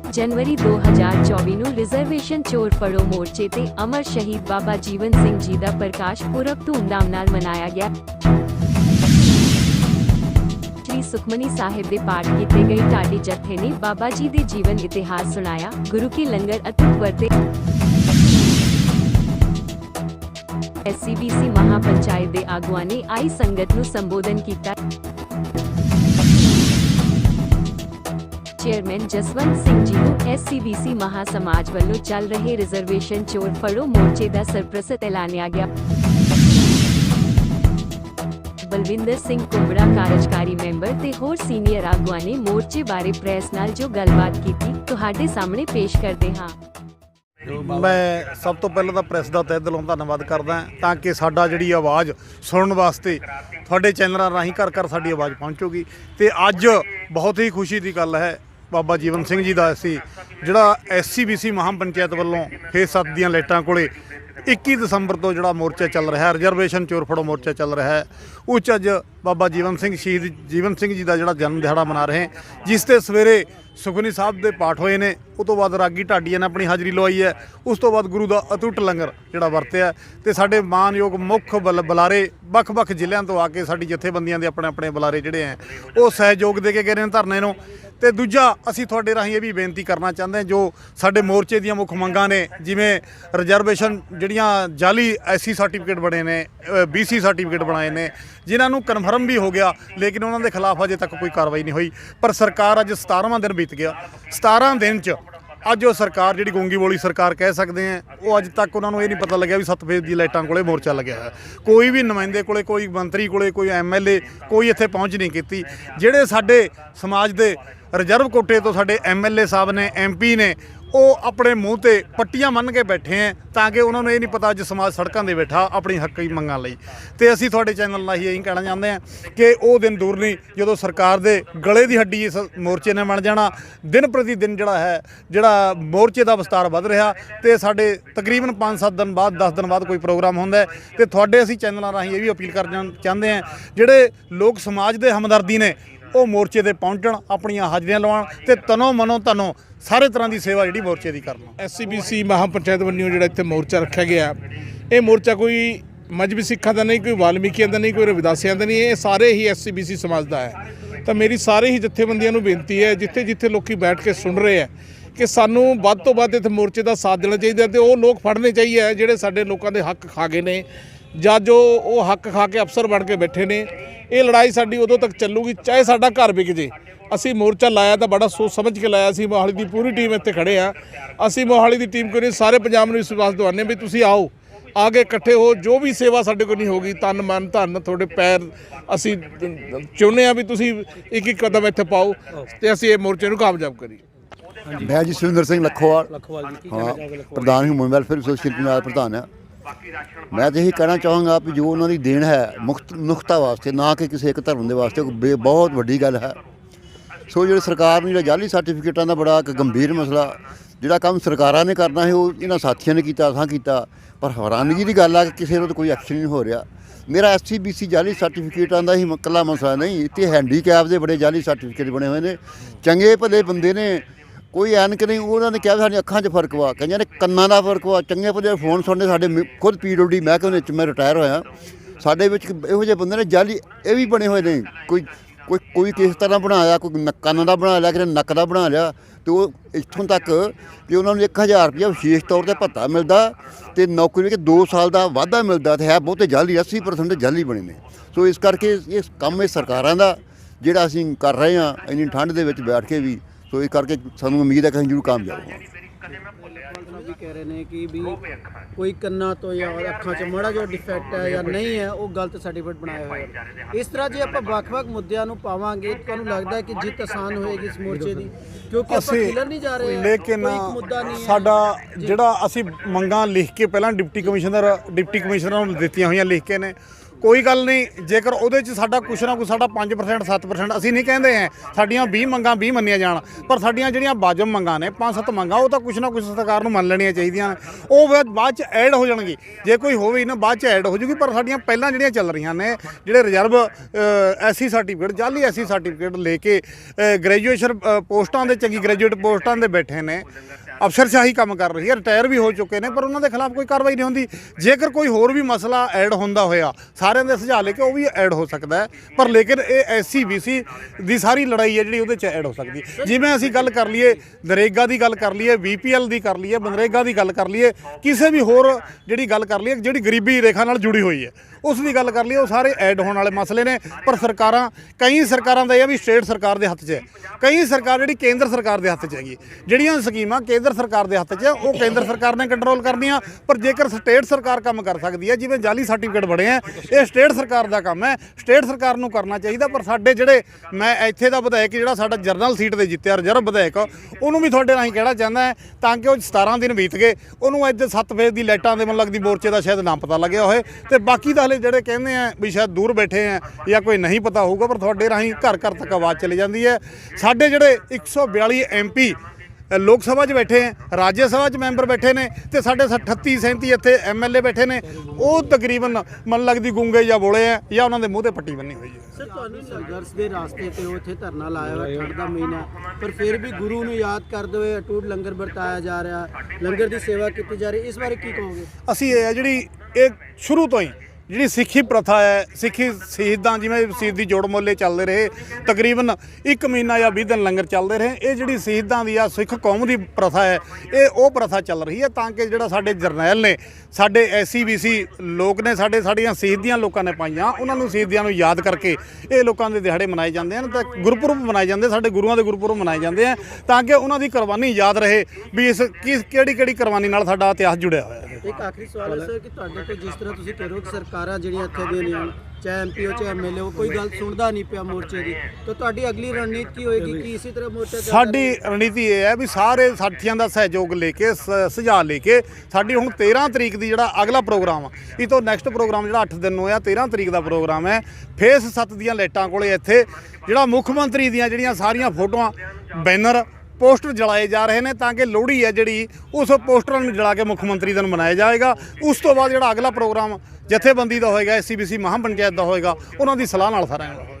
7 ਜਨਵਰੀ 2024 ਨੂੰ ਰਿਜ਼ਰਵੇਸ਼ਨ ਚੋਰ ਫੜੋ ਮੋਰਚੇ ਤੇ ਅਮਰ ਸ਼ਹੀਦ ਬਾਬਾ ਜੀਵਨ ਸਿੰਘ ਜੀ ਦਾ ਪ੍ਰਕਾਸ਼ ਪੁਰਬ ਧੂਮਧਾਮ ਨਾਲ ਮਨਾਇਆ ਗਿਆ ਸ੍ਰੀ ਸੁਖਮਨੀ ਸਾਹਿਬ ਦੇ ਪਾਠ ਕੀਤੇ ਗਏ ਢਾਡੀ ਜਥੇ ਨੇ ਬਾਬਾ ਜੀ ਦੇ ਜੀਵਨ ਇਤਿਹਾਸ ਸੁਣਾਇਆ ਗੁਰੂ ਕੀ ਲੰਗਰ ਅਤੁੱਟ ਵਰਤੇ ਐਸਸੀਬੀਸੀ ਮਹਾਪੰਚਾਇਤ ਦੇ ਆਗੂਆਂ ਨੇ ਆਈ ਸੰਗਤ ਨੂੰ ਚੇਅਰਮੈਨ ਜਸਵੰਤ ਸਿੰਘ ਜੀ ਨੂੰ ਐਸਸੀਬੀਸੀ ਮਹਾ ਸਮਾਜ ਵੱਲੋਂ ਚੱਲ ਰਹੇ ਰਿਜ਼ਰਵੇਸ਼ਨ ਚੋਰ ਫੜੋ ਮੋਰਚੇ ਦਾ ਸਰਪ੍ਰਸਤ ਐਲਾਨਿਆ ਗਿਆ। ਬਲਵਿੰਦਰ ਸਿੰਘ ਕੁੰਬੜਾ ਕਾਰਜਕਾਰੀ ਮੈਂਬਰ ਤੇ ਹੋਰ ਸੀਨੀਅਰ ਆਗੂਆਂ ਨੇ ਮੋਰਚੇ ਬਾਰੇ ਪ੍ਰੈਸ ਨਾਲ ਜੋ ਗੱਲਬਾਤ ਕੀਤੀ, ਤੁਹਾਡੇ ਸਾਹਮਣੇ ਪੇਸ਼ ਕਰਦੇ ਹਾਂ। ਮੈਂ ਸਭ ਤੋਂ ਪਹਿਲਾਂ ਤਾਂ ਪ੍ਰੈਸ ਦਾ ਤਹਿ ਦਿਲੋਂ ਧੰਨਵਾਦ ਕਰਦਾ ਤਾਂ ਕਿ ਸਾਡਾ ਜਿਹੜੀ ਆਵਾਜ਼ ਸੁਣਨ ਵਾਸਤੇ ਤੁਹਾਡੇ ਚੈਨਲਾਂ ਰਾਹੀਂ ਘਰ ਘਰ ਸਾਡੀ ਆਵਾਜ਼ ਪਹੁੰਚੂਗੀ। ਤੇ ਅੱਜ ਬਹੁਤ ਹੀ ਖੁਸ਼ੀ ਦੀ ਗੱਲ ਹੈ ਬਾਬਾ ਜੀਵਨ ਸਿੰਘ ਜੀ ਦਾ ਅਸੀਂ ਜਿਹੜਾ ਐਸਸੀਬੀਸੀ ਮਹਾਂ ਪੰਚਾਇਤ ਵੱਲੋਂ ਫੇਸ 7 ਦੀਆਂ ਲਾਈਟਾਂ ਕੋਲੇ 21 ਦਸੰਬਰ ਤੋਂ ਜਿਹੜਾ ਮੋਰਚਾ ਚੱਲ ਰਿਹਾ ਹੈ, ਰਿਜ਼ਰਵੇਸ਼ਨ ਚੋਰ ਫੜੋ ਮੋਰਚਾ ਚੱਲ ਰਿਹਾ ਹੈ, ਉਹ 'ਚ ਅੱਜ ਬਾਬਾ ਜੀਵਨ ਸਿੰਘ ਸ਼ਹੀਦ ਜੀਵਨ ਸਿੰਘ ਜੀ ਦਾ ਜਿਹੜਾ ਜਨਮ ਦਿਹਾੜਾ ਮਨਾ ਰਹੇ ਜਿਸ ਤੇ ਸਵੇਰੇ ਸੁਖਨੀ ਸਾਹਿਬ ਦੇ ਪਾਠ ਹੋਏ ਨੇ ਉਸ ਤੋਂ ਬਾਅਦ ਰਾਗੀ ਢਾਡੀਆਂ ਨੇ ਆਪਣੀ ਹਾਜ਼ਰੀ ਲਵਾਈ ਹੈ। ਉਸ ਤੋਂ ਬਾਅਦ ਗੁਰੂ ਦਾ ਅਤੁੱਟ ਲੰਗਰ ਜਿਹੜਾ ਵਰਤਿਆ ਤੇ ਸਾਡੇ ਮਾਨਯੋਗ ਮੁੱਖ ਬਲ- ਬੁਲਾਰੇ ਵੱਖ-ਵੱਖ ਜ਼ਿਲ੍ਹਿਆਂ ਤੋਂ ਆ ਕੇ ਸਾਡੀ ਜਥੇਬੰਦੀਆਂ ਦੇ ਆਪਣੇ ਆਪਣੇ ਬੁਲਾਰੇ ਜਿਹੜੇ ਆ ਉਹ ਸਹਿਯੋਗ ਦੇ ਕੇ ਗਏ ਨੇ ਧਰਨੇ ਨੂੰ। ਤੇ ਦੂਜਾ, ਅਸੀਂ ਤੁਹਾਡੇ ਰਾਹੀਂ ਇਹ ਵੀ ਬੇਨਤੀ ਕਰਨਾ ਚਾਹੁੰਦੇ ਹਾਂ, ਜੋ ਸਾਡੇ ਮੋਰਚੇ ਦੀਆਂ ਮੁੱਖ ਮੰਗਾਂ ਨੇ, ਜਿਵੇਂ ਰਿਜ਼ਰਵੇਸ਼ਨ ਜਿਹੜੀਆਂ ਜਾਲੀ ਐਸਸੀ ਸਰਟੀਫਿਕੇਟ ਬਣੇ ਨੇ ਬੀਸੀ ਸਰਟੀਫਿਕੇਟ ਬਣਾਏ ਨੇ, ਜਿਨ੍ਹਾਂ ਨੂੰ ਕਨਫਰਮ ਵੀ ਹੋ ਗਿਆ, ਲੇਕਿਨ ਉਹਨਾਂ ਦੇ ਖਿਲਾਫ ਅਜੇ ਤੱਕ ਕੋਈ ਕਾਰਵਾਈ ਨਹੀਂ ਹੋਈ। ਪਰ ਸਰਕਾਰ ਅੱਜ 17ਵਾਂ ਦਿਨ ਬੀਤ ਗਿਆ। 17 ਦਿਨ ਚ ਅੱਜ ਉਹ ਸਰਕਾਰ, ਜਿਹੜੀ ਗੂੰਗੀ ਬੋਲੀ ਸਰਕਾਰ ਕਹਿ ਸਕਦੇ ਆ, ਉਹ ਅੱਜ ਤੱਕ ਉਹਨਾਂ ਨੂੰ ਇਹ ਨਹੀਂ ਪਤਾ ਲੱਗਿਆ ਵੀ ਸੱਤ ਸਤਫੇਦ ਦੀ ਲਾਈਟਾਂ ਕੋਲੇ ਮੋਰਚਾ ਲੱਗਿਆ ਹੋਇਆ। ਕੋਈ ਵੀ ਨੁਮਾਇੰਦੇ ਕੋਲੇ, ਕੋਈ ਮੰਤਰੀ ਕੋਲੇ, ਕੋਈ ਐਮਐਲਏ ਕੋਈ ਇੱਥੇ ਪਹੁੰਚ ਨਹੀਂ ਕੀਤੀ। ਜਿਹੜੇ ਸਾਡੇ ਸਮਾਜ ਦੇ ਰਿਜ਼ਰਵ ਕੋਟੇ ਤੋਂ ਸਾਡੇ ਐਮਐਲਏ ਸਾਹਿਬ ਨੇ ਐਮਪੀ ਨੇ ਉਹ ਆਪਣੇ ਮੂੰਹ ਤੇ ਪੱਟੀਆਂ ਮੰਨ ਕੇ ਬੈਠੇ ਆ ਤਾਂ ਕਿ ਉਹਨਾਂ ਨੂੰ ਇਹ ਨਹੀਂ ਪਤਾ ਅੱਜ ਸਮਾਜ ਸੜਕਾਂ ਦੇ ਬੈਠਾ ਆਪਣੀ ਹੱਕੀ ਮੰਗਾਂ ਲਈ। ਤੇ ਅਸੀਂ ਤੁਹਾਡੇ ਚੈਨਲ ਰਾਹੀਂ ਇਹੀ ਕਹਿਣਾ ਚਾਹੁੰਦੇ ਆ ਕਿ ਉਹ ਦਿਨ ਦੂਰ ਨਹੀਂ, ਜਦੋਂ ਸਰਕਾਰ ਦੇ ਗਲੇ ਦੀ ਹੱਡੀ ਇਸ ਮੋਰਚੇ ਨੇ ਬਣ ਜਾਣਾ, ਦਿਨ ਪ੍ਰਤੀ ਦਿਨ ਜਿਹੜਾ ਹੈ, ਜਿਹੜਾ ਮੋਰਚੇ ਦਾ ਵਿਸਤਾਰ ਵੱਧ ਰਿਹਾ, ਤੇ ਸਾਡੇ ਤਕਰੀਬਨ 5-7 ਦਿਨ ਬਾਅਦ 10 ਦਿਨ ਬਾਅਦ ਕੋਈ ਪ੍ਰੋਗਰਾਮ ਹੁੰਦਾ ਹੈ। ਤੇ ਤੁਹਾਡੇ ਅਸੀਂ ਚੈਨਲਾਂ ਰਾਹੀਂ ਇਹ ਵੀ ਅਪੀਲ ਕਰਨਾ ਚਾਹੁੰਦੇ ਆ, ਜਿਹੜੇ ਲੋਕ ਸਮਾਜ ਦੇ ਹਮਦਰਦੀ ਨੇ ਉਹ ਮੋਰਚੇ ਤੇ ਪਹੁੰਚਣ, ਆਪਣੀਆਂ ਹਾਜ਼ਰੀਆਂ ਲਵਾਉਣ ਤੇ ਤਨੋ ਮਨੋ ਤਨੋ ਸਾਰੇ ਤਰ੍ਹਾਂ ਦੀ ਸੇਵਾ ਜਿਹੜੀ ਮੋਰਚੇ ਦੀ ਕਰਨ। ਐਸਸੀਬੀਸੀ ਮਹਾਪੰਚਾਇਤ ਵੱਲੋਂ ਜਿਹੜਾ ਇੱਥੇ ਮੋਰਚਾ ਰੱਖਿਆ ਗਿਆ, ਇਹ ਮੋਰਚਾ ਕੋਈ ਮਜਬੀ ਸਿੱਖਾਂ ਦਾ ਨਹੀਂ, ਕੋਈ ਵਾਲਮੀਕੀਆਂ ਦਾ ਨਹੀਂ, ਕੋਈ ਰਵਿਦਾਸੀਆਂ ਦਾ ਨਹੀਂ, ਇਹ ਸਾਰੇ ਹੀ ਐਸਸੀਬੀਸੀ ਸਮਾਜ ਦਾ ਹੈ। ਤਾਂ ਮੇਰੀ ਸਾਰੇ ਹੀ ਜਥੇਬੰਦੀਆਂ ਨੂੰ ਬੇਨਤੀ ਹੈ, ਜਿੱਥੇ ਜਿੱਥੇ ਲੋਕੀ ਬੈਠ ਕੇ ਸੁਣ ਰਹੇ ਆ ਕਿ ਸਾਨੂੰ ਵੱਧ ਤੋਂ ਵੱਧ ਇੱਥੇ ਮੋਰਚੇ ਦਾ ਸਾਥ ਦੇਣਾ ਚਾਹੀਦਾ ਤੇ ਉਹ ਲੋਕ ਫੜਨੇ ਚਾਹੀਏ ਹੈ, ਜਿਹੜੇ ਸਾਡੇ ਲੋਕਾਂ ਦੇ ਹੱਕ ਖਾ ਗਏ ਨੇ ਜਾਂ ਜੋ ਉਹ ਹੱਕ ਖਾ ਕੇ ਅਫਸਰ ਬਣ ਕੇ ਬੈਠੇ ਨੇ। ਇਹ ਲੜਾਈ ਸਾਡੀ ਉਦੋਂ ਤੱਕ ਚੱਲੂਗੀ ਚਾਹੇ ਸਾਡਾ ਘਰ ਵਿਕ ਜੇ। ਅਸੀਂ ਮੋਰਚਾ ਲਾਇਆ ਤਾਂ ਬੜਾ ਸੋਚ ਸਮਝ ਕੇ ਲਾਇਆ ਸੀ ਮੋਹਾਲੀ ਦੀ ਪੂਰੀ ਟੀਮ ਇੱਥੇ ਖੜੇ ਆ। ਅਸੀਂ ਮੋਹਾਲੀ ਦੀ ਟੀਮ ਕੋਈ ਨਹੀਂ ਸਾਰੇ ਪੰਜਾਬ ਨੂੰ ਇਸ ਵਿਸ਼ਵਾਸ ਦਿਵਾਉਂਦੇ ਹਾਂ ਵੀ ਤੁਸੀਂ ਆਓ ਆ ਕੇ ਇਕੱਠੇ ਹੋ ਜੋ ਵੀ ਸੇਵਾ ਸਾਡੇ ਕੋਲ ਨਹੀਂ ਹੋਗੀ ਤਨ ਮਨ ਧਨ ਤੁਹਾਡੇ ਪੈਰ ਅਸੀਂ ਚਾਹੁੰਦੇ ਆ ਵੀ ਤੁਸੀਂ ਇੱਕ ਇੱਕ ਕਦਮ ਇੱਥੇ ਪਾਓ ਤੇ ਅਸੀਂ ਇਹ ਮੋਰਚੇ ਨੂੰ ਕਾਮਯਾਬ ਕਰੀਏ। ਮੈਂ ਜੀ ਸੁਰਿੰਦਰ ਸਿੰਘ ਲੱਖੋਵਾਲ। ਹਾਂ ਪ੍ਰਧਾਨ ਹਿਊਮਨ ਵੈਲਫੇਅਰ ਐਸੋਸੀਏਸ਼ਨ ਪੰਜਾਬ ਪ੍ਰਧਾਨ ਆ। ਮੈਂ ਤਾਂ ਇਹੀ ਕਹਿਣਾ ਚਾਹਾਂਗਾ ਵੀ ਜੋ ਉਹਨਾਂ ਦੀ ਦੇਣ ਹੈ, ਮੁਕਤ ਨੁਕਤਾ ਵਾਸਤੇ, ਨਾ ਕਿ ਕਿਸੇ ਇੱਕ ਧਰਮ ਦੇ ਵਾਸਤੇ ਬੇ- ਬਹੁਤ ਵੱਡੀ ਗੱਲ ਹੈ। ਸੋ ਜਿਹੜੇ ਸਰਕਾਰ ਨੂੰ ਜਿਹੜਾ ਜਾਲੀ ਸਰਟੀਫਿਕੇਟਾਂ ਦਾ ਬੜਾ ਇੱਕ ਗੰਭੀਰ ਮਸਲਾ, ਜਿਹੜਾ ਕੰਮ ਸਰਕਾਰਾਂ ਨੇ ਕਰਨਾ ਹੈ, ਉਹ ਇਹਨਾਂ ਸਾਥੀਆਂ ਨੇ ਕੀਤਾ, ਅਸਾਂ ਕੀਤਾ, ਪਰ ਹੈਰਾਨਗੀ ਦੀ ਗੱਲ ਆ ਕਿ ਕਿਸੇ ਨੂੰ ਤਾਂ ਕੋਈ ਐਕਸ਼ਨ ਨਹੀਂ ਹੋ ਰਿਹਾ। ਮੇਰਾ ਐਸਸੀਬੀਸੀ ਜਾਲੀ ਸਰਟੀਫਿਕੇਟਾਂ ਦਾ ਹੀ ਇਕੱਲਾ ਮਸਲਾ ਨਹੀਂ, ਇੱਥੇ ਹੈਂਡੀਕੈਪ ਦੇ ਬੜੇ ਜਾਲੀ ਸਰਟੀਫਿਕੇਟ ਬਣੇ ਹੋਏ ਨੇ। ਚੰਗੇ ਭਲੇ ਬੰਦੇ ਨੇ ਕੋਈ ਐਨਕ ਨਹੀਂ, ਉਹਨਾਂ ਨੇ ਕਿਹਾ ਵੀ ਸਾਡੀਆਂ ਅੱਖਾਂ 'ਚ ਫ਼ਰਕ ਵਾ। ਕਈਆਂ ਨੇ ਕੰਨਾਂ ਦਾ ਫ਼ਰਕ ਵਾ। ਚੰਗੇ ਭਲੇ ਫੋਨ ਸੁਣਦੇ ਸਾਡੇ ਮ- ਖੁਦ ਪੀਡਬਲਯੂ ਮਹਿਕਮੇ ਵਿੱਚ ਮੈਂ ਰਿਟਾਇਰ ਹੋਇਆ। ਸਾਡੇ ਵਿੱਚ ਇਹੋ ਜਿਹੇ ਬੰਦੇ ਨੇ ਜਾਲੀ ਇਹ ਵੀ ਬਣੇ ਹੋਏ ਨੇ। ਕੋਈ ਕੋਈ ਕੋਈ ਕਿਸ ਤਰ੍ਹਾਂ ਬਣਾਇਆ, ਕੋਈ ਨੱਕ- ਕੰਨ ਦਾ ਬਣਾ ਲਿਆ ਕਿਸੇ ਨੇ ਨੱਕ ਦਾ ਬਣਾ ਲਿਆ, ਤੇ ਉਹ ਇੱਥੋਂ ਤੱਕ ਕਿ ਉਹਨਾਂ ਨੂੰ 1000 ਰੁਪਇਆ ਵਿਸ਼ੇਸ਼ ਤੌਰ ਤੇ ਭੱਤਾ ਮਿਲਦਾ ਤੇ ਨੌਕਰੀ ਵਿੱਚ 2 ਸਾਲ ਦਾ ਵਾਧਾ ਮਿਲਦਾ ਤੇ ਹੈ ਬਹੁਤੇ ਜਾਲੀ 80% ਜਾਲੀ ਬਣੇ ਨੇ। ਸੋ ਇਸ ਕਰਕੇ ਇਹ ਕੰਮ ਇਹ ਸਰਕਾਰਾਂ ਦਾ ਜਿਹੜਾ ਅਸੀਂ ਕਰ ਰਹੇ ਹਾਂ, ਇੰਨੀ ਠੰਡ ਦੇ ਵਿੱਚ ਬੈਠ ਕੇ ਵੀ ਸੋ ਇਸ ਕਰਕੇ ਸਾਨੂੰ ਉਮੀਦ ਹੈ ਕਿ ਅਸੀਂ ਜ਼ਰੂਰ ਕਾਮਯਾਬ ਹੋਵਾਂਗੇ। ਮਤਲਬ ਵੀ ਕਹਿ ਰਹੇ ਨੇ ਕਿ ਵੀ ਕੋਈ ਕੰਨਾਂ ਤੋਂ ਜਾਂ ਅੱਖਾਂ 'ਚ ਮਾੜਾ ਜਿਹਾ ਡਿਫੈਕਟ ਹੈ ਜਾਂ ਨਹੀਂ ਹੈ ਉਹ ਗਲਤ ਸਰਟੀਫਿਕੇਟ ਬਣਾਇਆ ਹੋਇਆ। ਹੈ ਇਸ ਤਰ੍ਹਾਂ ਜੇ ਆਪਾਂ ਵੱਖ-ਵੱਖ ਮੁੱਦਿਆਂ ਨੂੰ ਪਾਵਾਂਗੇ ਤੁਹਾਨੂੰ ਲੱਗਦਾ ਹੈ ਕਿ ਜਿੱਤ ਆਸਾਨ ਹੋਏਗੀ ਇਸ ਮੋਰਚੇ ਦੀ? ਕਿਉਂਕਿ ਆਪਾਂ ਅਸੀਂ ਖਿਲਰ ਨਹੀਂ ਜਾ ਰਹੇ। ਲੇਕਿਨ ਸਾਡਾ ਜਿਹੜਾ ਅਸੀਂ ਮੰਗਾਂ ਲਿਖ ਕੇ ਪਹਿਲਾਂ ਡਿਪਟੀ ਕਮਿਸ਼ਨਰ ਡਿਪਟੀ ਕਮਿਸ਼ਨਰ ਨੂੰ ਦਿੱਤੀਆਂ ਹੋਈਆਂ ਲਿਖ ਕੇ ਨੇ ਕੋਈ ਗੱਲ ਨਹੀਂ, ਜੇਕਰ ਉਹਦੇ 'ਚ ਸਾਡਾ ਕੁਛ ਨਾ ਕੁਛ, ਸਾਡਾ 5% 7% ਅਸੀਂ ਨਹੀਂ ਕਹਿੰਦੇ ਆ ਸਾਡੀਆਂ 20 ਮੰਗਾਂ 20 ਮੰਨੀਆਂ ਜਾਣ, ਪਰ ਸਾਡੀਆਂ ਜਿਹੜੀਆਂ ਬਾਜਮ ਮੰਗਾਂ ਨੇ 5-7 ਮੰਗਾਂ, ਉਹ ਤਾਂ ਕੁਛ ਨਾ ਕੁਛ ਸਰਕਾਰ ਨੂੰ ਮੰਨ ਲੈਣੀਆਂ ਚਾਹੀਦੀਆਂ ਨੇ। ਉਹ ਬਾਅਦ 'ਚ ਐਡ ਹੋ ਜਾਣਗੀ। ਜੇ ਕੋਈ ਹੋਵੇ ਨਾ, ਬਾਅਦ 'ਚ ਐਡ ਹੋ ਜੂਗੀ, ਪਰ ਸਾਡੀਆਂ ਪਹਿਲਾਂ ਜਿਹੜੀਆਂ ਚੱਲ ਰਹੀਆਂ ਨੇ, ਜਿਹੜੇ ਰਿਜ਼ਰਵ ਐਸਸੀ ਸਰਟੀਫਿਕੇਟ ਜਾਲੀ ਐਸਸੀ ਸਰਟੀਫਿਕੇਟ ਲੈ ਕੇ ਗ੍ਰੈਜੂਏਸ਼ਨ ਪੋਸਟਾਂ ਦੇ, ਚੰਗੀ ਗ੍ਰੈਜੂਏਟ ਪੋਸਟਾਂ ਦੇ ਬੈਠੇ ਨੇ ਅਫਸਰਸ਼ਾਹੀ ਕੰਮ ਕਰ ਰਹੀ ਹੈ, ਰਿਟਾਇਰ ਵੀ ਹੋ ਚੁੱਕੇ ਨੇ, ਪਰ ਉਹਨਾਂ ਦੇ ਖਿਲਾਫ ਕੋਈ ਕਾਰਵਾਈ ਨਹੀਂ ਹੁੰਦੀ। ਜੇਕਰ ਕੋਈ ਹੋਰ ਵੀ ਮਸਲਾ ਐਡ ਹੁੰਦਾ ਹੋਇਆ, ਸਾਰਿਆਂ ਦੇ ਸੁਝਾਅ ਲੈ ਕੇ ਉਹ ਵੀ ਐਡ ਹੋ ਸਕਦਾ ਪਰ ਲੇਕਿਨ ਇਹ ਐਸਸੀ ਬੀਸੀ ਦੀ ਸਾਰੀ ਲੜਾਈ ਹੈ ਜਿਹੜੀ ਉਹਦੇ ਚ ਐਡ ਹੋ ਸਕਦੀ। ਜਿਵੇਂ ਅਸੀਂ ਗੱਲ ਕਰ ਲਈਏ ਨਰੇਗਾ ਦੀ ਗੱਲ ਕਰ ਲਈਏ ਬੀਪੀਐਲ ਦੀ ਕਰ ਲਈਏ ਮਨਰੇਗਾ ਦੀ ਗੱਲ ਕਰ ਲਈਏ, ਕਿਸੇ ਵੀ ਹੋਰ ਜਿਹੜੀ ਗੱਲ ਕਰ ਲਈਏ, ਜਿਹੜੀ ਗਰੀਬੀ ਰੇਖਾ ਨਾਲ ਜੁੜੀ ਹੋਈ ਹੈ, ਉਸ ਦੀ ਗੱਲ ਕਰ ਲਈਏ, ਉਹ ਸਾਰੇ ਐਡ ਹੋਣ ਵਾਲੇ ਮਸਲੇ ਨੇ, ਪਰ ਸਰਕਾਰਾਂ, ਕਈ ਸਰਕਾਰਾਂ ਦਾ ਇਹ ਆ ਵੀ ਸਟੇਟ ਸਰਕਾਰ ਦੇ ਹੱਥ 'ਚ ਹੈ। ਕਈ ਸਰਕਾਰ ਜਿਹੜੀ ਕੇਂਦਰ ਸਰਕਾਰ ਦੇ ਹੱਥ 'ਚ ਹੈਗੀ। ਜਿਹੜੀਆਂ ਸਕੀਮਾਂ ਕੇਂਦਰ ਸਰਕਾਰ ਦੇ ਹੱਥ 'ਚ ਹੈ ਉਹ ਕੇਂਦਰ ਸਰਕਾਰ ਨੇ ਕੰਟਰੋਲ ਕਰਨੀਆਂ ਪਰ ਜੇਕਰ ਸਟੇਟ ਸਰਕਾਰ ਕੰਮ ਕਰ ਸਕਦੀ ਹੈ ਜਿਵੇਂ ਜਾਲੀ ਸਰਟੀਫਿਕੇਟ ਬਣੇ ਆ, ਇਹ ਸਟੇਟ ਸਰਕਾਰ ਦਾ ਕੰਮ ਹੈ, ਸਟੇਟ ਸਰਕਾਰ ਨੂੰ ਕਰਨਾ ਚਾਹੀਦਾ, ਪਰ ਸਾਡੇ ਜਿਹੜੇ ਮੈਂ ਇੱਥੇ ਦਾ ਵਿਧਾਇਕ ਜਿਹੜਾ ਸਾਡਾ ਜਰਨਲ ਸੀਟ ਤੇ ਜਿੱਤਿਆ, ਰਿਜ਼ਰਵ ਵਿਧਾਇਕ, ਉਹਨੂੰ ਵੀ ਤੁਹਾਡੇ ਰਾਹੀਂ ਕਹਿਣਾ ਚਾਹੁੰਦਾ ਹੈ, ਤਾਂ ਕਿ ਉਹ 17 ਦਿਨ ਬੀਤ ਗਏ, ਉਹਨੂੰ ਅੱਜ 7 ਵਜੇ ਦੀ ਲਾਈਟਾਂ ਦੇ ਮਨ ਲੱਗਦੀ ਮੋਰਚੇ ਦਾ ਸ਼ਾਇਦ ਨਾ ਪਤਾ ਲੱਗਿਆ ਹੋਏ ਤੇ ਬਾਕੀ ਤਾਂ ਹਲੇ ਜਿਹੜੇ ਕਹਿੰਦੇ ਆ ਵੀ ਸ਼ਾਇਦ ਦੂਰ ਬੈਠੇ ਆ, ਜਾਂ ਕੋਈ ਨਹੀਂ ਪਤਾ ਹੋਊਗਾ, ਪਰ ਤੁਹਾਡੇ ਰਾਹੀਂ ਘਰ ਘਰ ਤੱਕ ਆਵਾਜ਼ ਚਲੀ ਜਾਂਦੀ ਹੈ। ਸਾਡੇ ਜਿਹੜੇ 142 ਐਮਪੀ ਲੋਕ ਸਭਾ 'ਚ ਬੈਠੇ ਆ ਰਾਜ ਸਭਾ 'ਚ ਮੈਂਬਰ ਬੈਠੇ ਨੇ ਤੇ ਸਾਡੇ 38 37 ਇੱਥੇ ਐਮਐਲਏ ਬੈਠੇ ਨੇ। ਉਹ ਤਕਰੀਬਨ ਮਨ ਲੱਗਦੀ ਗੁੰਗੇ ਜਾਂ ਬੋਲੇ ਆ ਜਾਂ ਉਹਨਾਂ ਦੇ ਮੂੰਹ ਤੇ ਪੱਟੀ ਬੰਨੀ ਹੋਈ ਹੈ। ਸਰ ਤੁਹਾਨੂੰ ਸੰਘਰਸ਼ ਦੇ ਰਾਸਤੇ ਤੇ ਉਹ ਇੱਥੇ ਧਰਨਾ ਲਾਇਆ ਹੋਇਆ ਠੰਡ ਦਾ ਮਹੀਨਾ ਪਰ ਫਿਰ ਵੀ ਗੁਰੂ ਨੂੰ ਯਾਦ ਕਰਦੇ ਹੋਏ ਅਟੂਟ ਲੰਗਰ ਵਰਤਾਇਆ ਜਾ ਰਿਹਾ ਲੰਗਰ ਦੀ ਸੇਵਾ ਕੀਤੀ ਜਾ ਰਹੀ ਇਸ ਬਾਰੇ ਕੀ ਕਹੋਗੇ? ਅਸੀਂ ਇਹ ਹੈ ਜਿਹੜੀ ਇਹ ਸ਼ੁਰੂ ਤੋਂ ਹੀ ਜਿਹੜੀ ਸਿੱਖੀ ਪ੍ਰਥਾ ਹੈ, ਸਿੱਖੀ ਸ਼ਹੀਦਾਂ ਜਿਵੇਂ ਸ਼ਹੀਦ ਦੀ ਜੋੜ ਮੋਲੇ ਚੱਲਦੇ ਰਹੇ, ਤਕਰੀਬਨ 1 ਮਹੀਨਾ ਜਾਂ 20 ਦਿਨ ਲੰਗਰ ਚੱਲਦੇ ਰਹੇ, ਇਹ ਜਿਹੜੀ ਸ਼ਹੀਦਾਂ ਦੀ ਆ ਸਿੱਖ ਕੌਮ ਦੀ ਪ੍ਰਥਾ ਹੈ, ਇਹ ਉਹ ਪ੍ਰਥਾ ਚੱਲ ਰਹੀ ਹੈ ਤਾਂ ਕਿ ਜਿਹੜਾ ਸਾਡੇ ਜਰਨੈਲ ਨੇ, ਸਾਡੇ ਐਸਸੀ ਬੀਸੀ ਲੋਕ ਨੇ, ਸਾਡੇ ਸਾਡੀਆਂ ਸ਼ਹੀਦੀਆਂ ਲੋਕਾਂ ਨੇ ਪਾਈਆਂ, ਉਹਨਾਂ ਨੂੰ ਸ਼ਹੀਦੀਆਂ ਨੂੰ ਯਾਦ ਕਰਕੇ ਇਹ ਲੋਕਾਂ ਦੇ ਦਿਹਾੜੇ ਮਨਾਏ ਜਾਂਦੇ ਹਨ, ਤਾਂ ਗੁਰਪੁਰਬ ਮਨਾਏ ਜਾਂਦੇ, ਸਾਡੇ ਗੁਰੂਆਂ ਦੇ ਗੁਰਪੁਰਬ ਮਨਾਏ ਜਾਂਦੇ ਆ, ਤਾਂ ਕਿ ਉਹਨਾਂ ਦੀ ਕੁਰਬਾਨੀ ਯਾਦ ਰਹੇ, ਵੀ ਇਸ ਕਿਸ ਕਿਹੜੀ ਕਿਹੜੀ ਕੁਰਬਾਨੀ ਨਾਲ ਸਾਡਾ ਇਤਿਹਾਸ ਜੁੜਿਆ ਹੋਇਆ ਹੈ। ਇੱਕ ਆਖਰੀ ਸਵਾਲ ਹੈ ਸਰ ਕਿ ਤੁਹਾਡੇ ਤੋਂ ਜਿਸ ਤਰ੍ਹਾਂ ਤੁਸੀਂ ਕਹਿ ਰਹੇ ਹੋ ਕਿ ਸਰਕਾਰਾਂ ਜਿਹੜੀਆਂ ਇੱਥੇ ਦੀਆਂ ਨੇ, ਚਾਹੇ ਐਮਪੀ ਚਾਹੇ ਐਮਐਲਏ ਹੋ ਕੋਈ ਗੱਲ ਸੁਣਦਾ ਨਹੀਂ ਪਿਆ ਮੋਰਚੇ ਦੀ। ਤਾਂ ਤੁਹਾਡੀ ਅਗਲੀ ਰਣਨੀਤੀ ਕੀ ਹੋਏਗੀ ਕਿ ਇਸੇ ਤਰ੍ਹਾਂ ਮੋਰਚਾ ਚੱਲਦਾ ਸਾਡੀ ਰਣਨੀਤੀ ਇਹ ਹੈ ਵੀ ਸਾਰੇ ਸਾਥੀਆਂ ਦਾ ਸਹਿਯੋਗ ਲੈ ਕੇ, ਸ- ਸੁਝਾਅ ਲੈ ਕੇ ਸਾਡੀ ਹੁਣ 13 ਤਰੀਕ ਦੀ ਜਿਹੜਾ ਅਗਲਾ ਪ੍ਰੋਗਰਾਮ ਆ, ਇਹ ਤੋਂ ਨੈਕਸਟ ਪ੍ਰੋਗਰਾਮ ਜਿਹੜਾ 8 ਦਿਨ ਨੂੰ ਹੋਇਆ 13 ਤਰੀਕ ਦਾ ਪ੍ਰੋਗਰਾਮ ਹੈ। ਫੇਸ 7 ਦੀਆਂ ਲਾਈਟਾਂ ਕੋਲੇ ਇੱਥੇ ਜਿਹੜਾ ਮੁੱਖ ਮੰਤਰੀ ਦੀਆਂ ਜਿਹੜੀਆਂ ਸਾਰੀਆਂ ਫੋਟੋਆਂ, ਬੈਨਰ ਪੋਸਟਰ ਜਲਾਏ ਜਾ ਰਹੇ ਨੇ ਤਾਂ ਕਿ ਲੋਹੜੀ ਹੈ ਜਿਹੜੀ, ਉਸ ਪੋਸਟਰਾਂ ਨੂੰ ਜਲਾ ਕੇ ਮੁੱਖ ਮੰਤਰੀ ਦਿਨ ਮਨਾਇਆ ਜਾਏਗਾ। ਉਸ ਤੋਂ ਬਾਅਦ ਜਿਹੜਾ ਅਗਲਾ ਪ੍ਰੋਗਰਾਮ ਜਥੇਬੰਦੀ ਦਾ ਹੋਏਗਾ ਐਸਸੀਬੀਸੀ ਮਹਾਂ ਪੰਚਾਇਤ ਦਾ ਹੋਏਗਾ, ਉਹਨਾਂ ਦੀ ਸਲਾਹ ਨਾਲ ਸਾਰਿਆਂ ਦਾ ਹੋਏਗਾ